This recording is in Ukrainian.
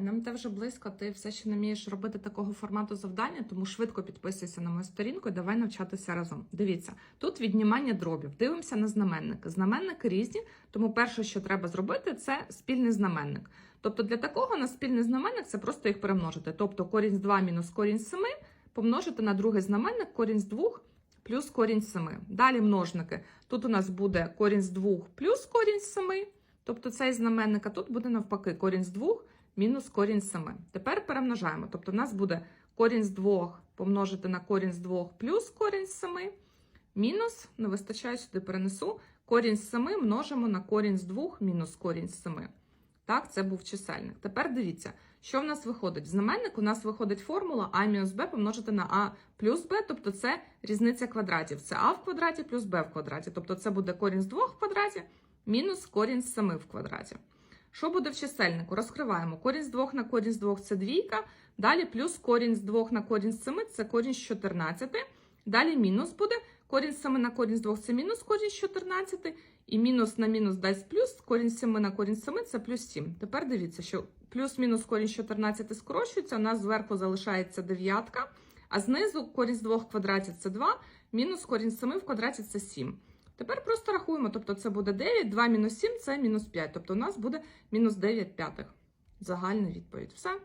Нам те вже близько, ти все ще не вмієш робити такого формату завдання, тому швидко підписуйся на мою сторінку і давай навчатися разом. Дивіться, тут віднімання дробів. Дивимося на знаменники. Знаменники різні, тому перше, що треба зробити, це спільний знаменник. Тобто для такого на спільний знаменник це просто їх перемножити. Тобто корінь з 2 мінус корінь з 7 помножити на другий знаменник корінь з 2 плюс корінь з 7. Далі множники. Тут у нас буде корінь з 2 плюс корінь з 7, тобто цей знаменник, а тут буде навпаки корінь з 2 мінус корінь з 7. Тепер перемножаємо. Тобто, в нас буде корінь з 2 помножити на корінь з 2 плюс корінь з 7, мінус, не вистачає сюди перенесу, корінь з 7 множимо на корінь з 2 мінус корінь з 7. Так, це був чисельник. Тепер дивіться, що в нас виходить. В знаменник у нас виходить формула а мінус b помножити на а плюс b, тобто це різниця квадратів. Це а в квадраті плюс b в квадраті. Тобто це буде корінь з 2 в квадраті мінус корінь з 7 в квадраті. Що буде в чисельнику? Розкриваємо. Корінь з 2 на корінь з 2 – це двійка. Далі плюс корінь з 2 на корінь з 7 – це корінь з 14. Далі мінус буде. Корінь з 7 на корінь з 2 – це мінус корінь з 14. І мінус на мінус дасть плюс. Корінь з 7 на корінь з 7 – це плюс 7. Тепер дивіться, що плюс-мінус корінь з 14 скорочується. У нас зверху залишається дев'ятка. А знизу корінь з 2 в квадраті – це 2. Мінус корінь з 7 в квадраті – це 7. Тепер просто рахуємо, тобто це буде 9, 2 мінус 7 це мінус 5. Тобто у нас буде мінус 9 п'ятих. Загальна відповідь. Все.